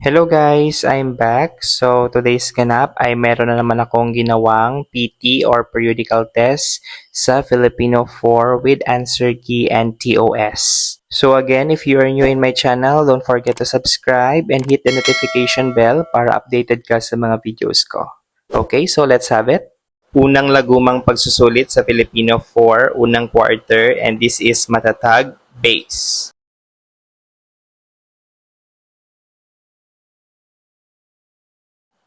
Hello guys, I'm back. So today's ganap ay meron na naman akong ginawang PT or periodical test sa Filipino 4 with answer key and TOS. So again, if you are new in my channel, don't forget to subscribe and hit the notification bell para updated ka sa mga videos ko. Okay, so let's have it. Unang lagumang pagsusulit sa Filipino 4, unang quarter, and this is matatag base.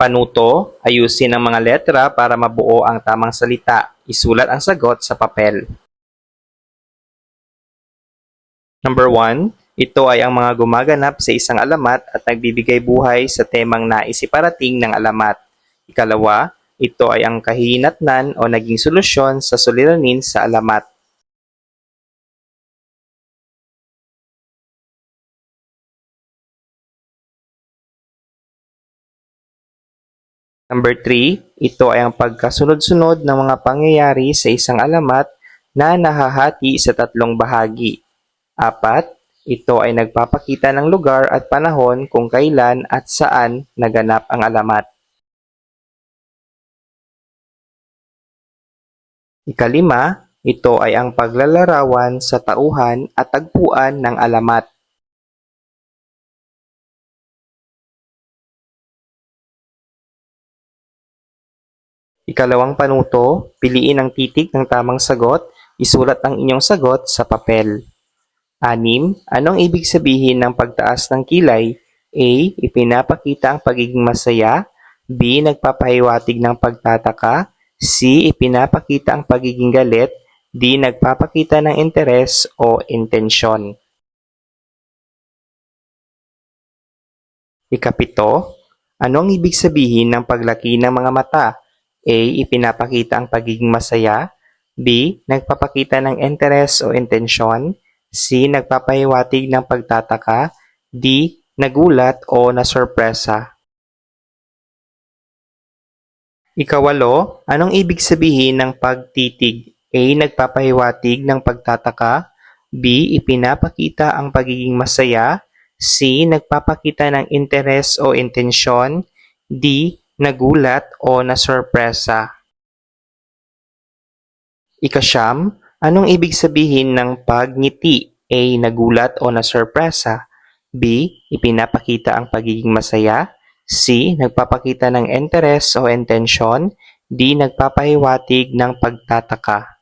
Panuto, ayusin ang mga letra para mabuo ang tamang salita. Isulat ang sagot sa papel. Number 1, ito ay ang mga gumaganap sa isang alamat at nagbibigay buhay sa temang nais iparating ng alamat. Ikalawa, ito ay ang kahinatnan o naging solusyon sa suliranin sa alamat. Number 3, ito ay ang pagkasunod-sunod ng mga pangyayari sa isang alamat na nahahati sa tatlong bahagi. Apat, ito ay nagpapakita ng lugar at panahon kung kailan at saan naganap ang alamat. Ikalima, ito ay ang paglalarawan sa tauhan at tagpuan ng alamat. Ikalawang panuto, piliin ang titik ng tamang sagot, isulat ang inyong sagot sa papel. Anim, anong ibig sabihin ng pagtaas ng kilay? A. Ipinapakita ang pagiging masaya. B. Nagpapahiwatig ng pagtataka. C. Ipinapakita ang pagiging galit. D. Nagpapakita ng interes o intensyon. Ikapito, anong ibig sabihin ng paglaki ng mga mata? A. Ipinapakita ang pagiging masaya. B. Nagpapakita ng interes o intensyon. C. Nagpapahiwatig ng pagtataka. D. Nagulat o nasorpresa. Ikawalo, anong ibig sabihin ng pagtitig? A. Nagpapahiwatig ng pagtataka. B. Ipinapakita ang pagiging masaya. C. Nagpapakita ng interes o intensyon. D. Nagulat o nasorpresa. Ikasyam, anong ibig sabihin ng pagngiti? A. Nagulat o nasorpresa. B. Ipinapakita ang pagiging masaya. C. Nagpapakita ng interes o intensyon. D. Nagpapahiwatig ng pagtataka.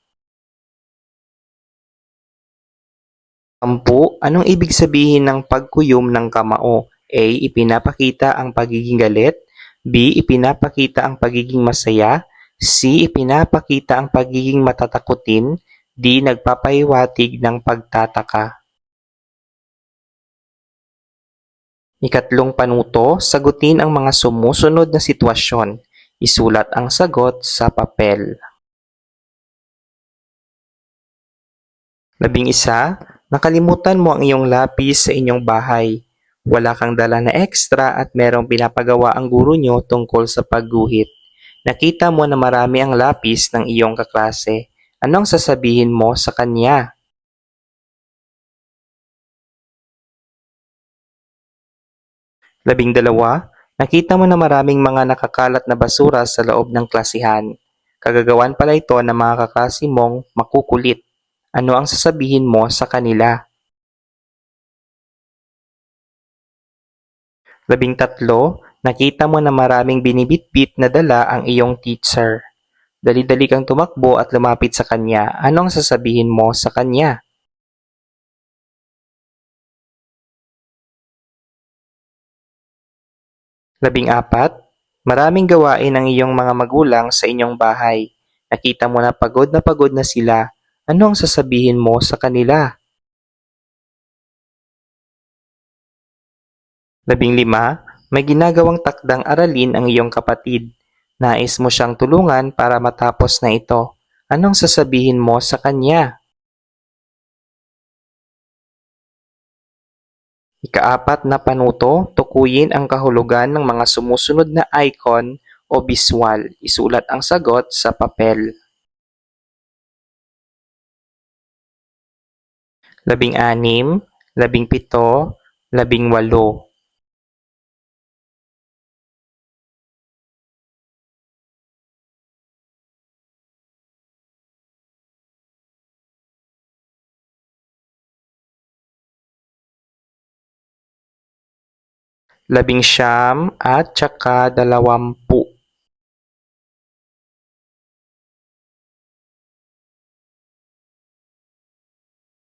Sampu, anong ibig sabihin ng pagkuyom ng kamao? A. Ipinapakita ang pagiging galit. B. Ipinapakita ang pagiging masaya. C. Ipinapakita ang pagiging matatakutin. D. Nagpapahiwatig ng pagtataka. Ikatlong panuto, sagutin ang mga sumusunod na sitwasyon. Isulat ang sagot sa papel. Labing isa, nakalimutan mo ang iyong lapis sa inyong bahay. Wala kang dala na extra at merong pinapagawa ang guro nyo tungkol sa pagguhit. Nakita mo na marami ang lapis ng iyong kaklase. Anong sasabihin mo sa kanya? Labing dalawa, nakita mo na maraming mga nakakalat na basura sa loob ng klasihan. Kagagawan pala ito ng mga kaklase mong makukulit. Ano ang sasabihin mo sa kanila? Labing tatlo, nakita mo na maraming binibitbit na dala ang iyong teacher. Dali-dali kang tumakbo at lumapit sa kanya. Anong sasabihin mo sa kanya? Labing apat, maraming gawain ang iyong mga magulang sa inyong bahay. Nakita mo na pagod na pagod na sila. Ano ang sasabihin mo sa kanila? Labing lima, may ginagawang takdang aralin ang iyong kapatid. Nais mo siyang tulungan para matapos na ito. Anong sasabihin mo sa kanya? Ikaapat na panuto, tukuyin ang kahulugan ng mga sumusunod na icon o visual. Isulat ang sagot sa papel. Labing anim, labing pito, labing walo. Labing siyam at tsaka dalawampu.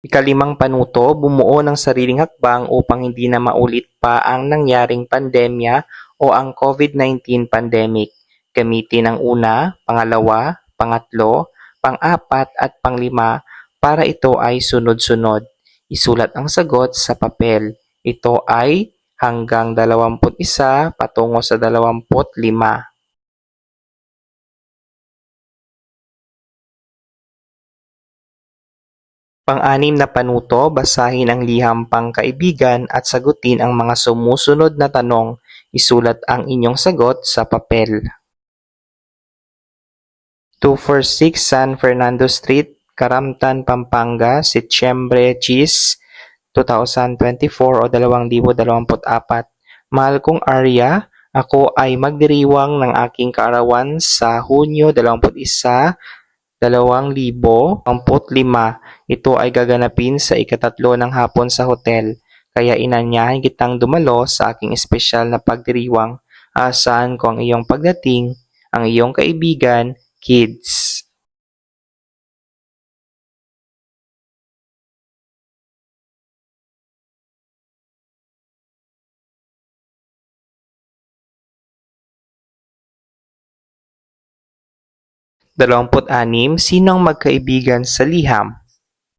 Ikalimang panuto, bumuo ng sariling hakbang upang hindi na maulit pa ang nangyaring pandemya o ang COVID-19 pandemic. Gamitin ang una, pangalawa, pangatlo, pang-apat at panglima para ito ay sunod-sunod. Isulat ang sagot sa papel. Ito ay hanggang 21 patungo sa 25. Pang-anim na panuto, basahin ang liham pangkaibigan at sagutin ang mga sumusunod na tanong. Isulat ang inyong sagot sa papel. 246 San Fernando Street, Karamtan, Pampanga, Setyembre, Chis, 2024 o 2024. Mahal kong Arya, ako ay magdiriwang ng aking kaarawan sa Hunyo 21, 2025. Ito ay gaganapin sa ikatatlo ng hapon sa hotel. Kaya inanyahan kitang dumalo sa aking espesyal na pagdiriwang. Asahan ko ang iyong pagdating, ang iyong kaibigan, kids. Dalawamput-anim, sinong magkaibigan sa liham?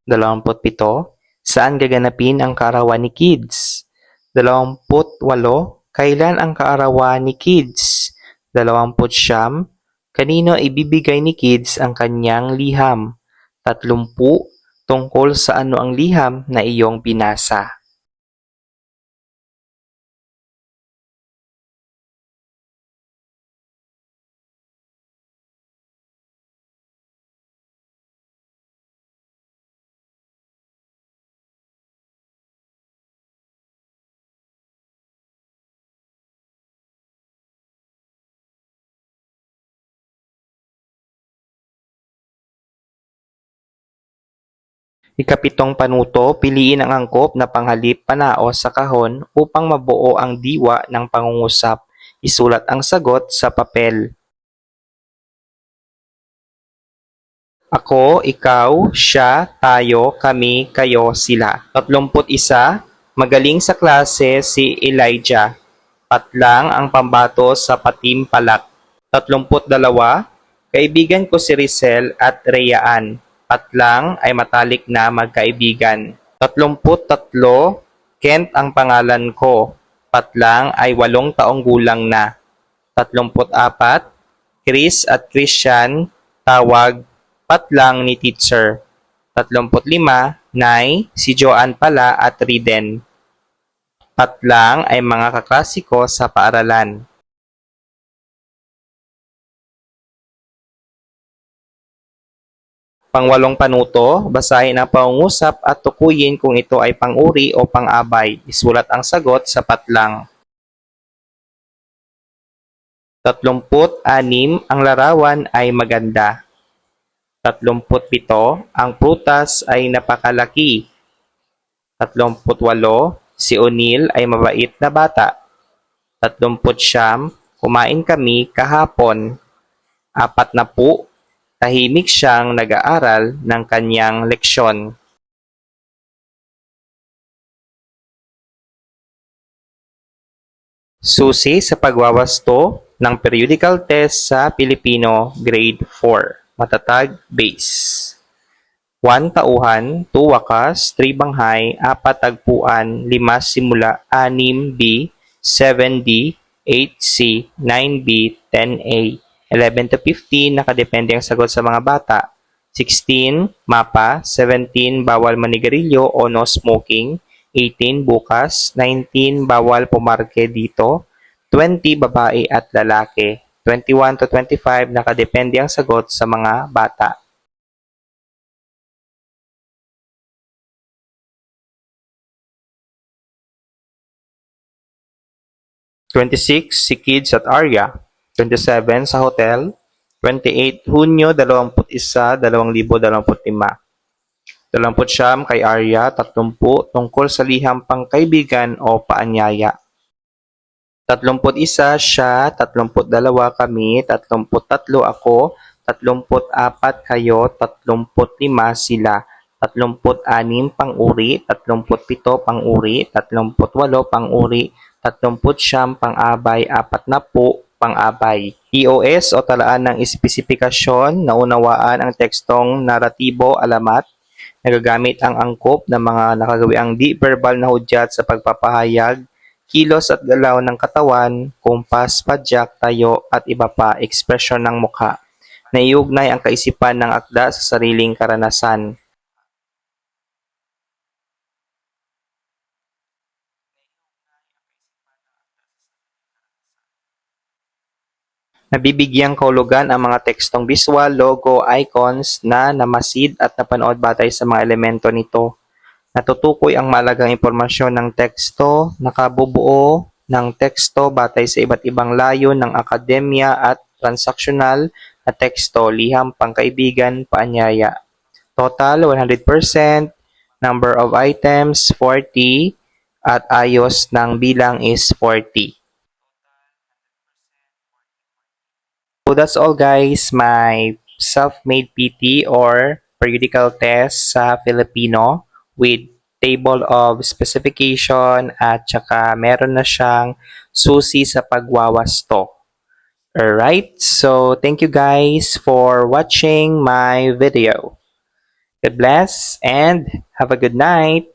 Dalawamput-pito, saan gaganapin ang kaarawan ni Kids? Dalawamput-walo, kailan ang kaarawan ni Kids? Dalawamput-siyam, kanino ibibigay ni Kids ang kanyang liham? Tatlumpu, tungkol sa ano ang liham na iyong binasa? Ikapitong panuto, piliin ang angkop na panghalip panaos sa kahon upang mabuo ang diwa ng pangungusap. Isulat ang sagot sa papel. Ako, ikaw, siya, tayo, kami, kayo, sila. Tatlumput isa, magaling sa klase si Elijah. Patlang ang pambato sa patim. Tatlumput dalawa, kaibigan ko si Rizel at Rayaan. Patlang ay matalik na magkaibigan. Tatlumput tatlo, Kent ang pangalan ko. Patlang ay walong taong gulang na. Tatlumput apat, Chris at Christian, tawag patlang ni teacher. 35, Nay, si Joanne pala at Riden. Patlang ay mga kaklasiko sa paaralan. Pangwalong panuto, basahin ang pangungusap at tukuyin kung ito ay pang-uri o pang-abay. Isulat ang sagot sa patlang. 36. Ang larawan ay maganda. 37. Ang prutas ay napakalaki. 38. Si O'Neil ay mabait na bata. 39. Kumain kami kahapon. 40. Tahimik siyang nag-aaral ng kanyang leksyon. Susi sa pagwawasto ng periodical test sa Pilipino Grade 4. Matatag Base 1 tauhan, 2 wakas, 3 banghay, 4 tagpuan, 5 simula, 6 B, 7 D, 8 C, 9 B, 10 A. 11 to 15, nakadepende ang sagot sa mga bata. 16, mapa. 17, bawal manigarilyo o no smoking. 18, bukas. 19, bawal pumarke dito. 20, babae at lalaki. 21 to 25, nakadepende ang sagot sa mga bata. Twenty-six, si Kids at Arya. 27 sa hotel, 28 Hunyo 21, 2025. 20 siyam kay Arya, 30 tungkol sa liham pangkaibigan o paanyaya. 31 siya, 32 kami, 33 ako, 34 kayo, 35 sila, 36 pang-uri, 37 pang-uri, 38 pang-uri, 39 pang-abay, 40 pang-abay, EOS o talaan ng espesipikasyon na unawaan ang tekstong naratibo alamat na gagamit ang angkop ng mga nakagawiang di-verbal na hudyat sa pagpapahayag, kilos at galaw ng katawan, kumpas, padyak, tayo at iba pa ekspresyon ng mukha. Naiugnay ang kaisipan ng akda sa sariling karanasan. Nabibigyang kahulugan ang mga tekstong visual, logo, icons na namasid at napanood batay sa mga elemento nito. Natutukoy ang malagang impormasyon ng teksto, nakabubuo ng teksto batay sa iba't ibang layo ng akademya at transaksyonal na teksto, liham, pangkaibigan, paanyaya. Total 100%, number of items 40, at ayos ng bilang is 40. That's all guys, my self-made PT or periodical test sa Filipino with table of specification at saka meron na siyang susi sa pagwawasto. Alright, so thank you guys for watching my video. God bless and have a good night.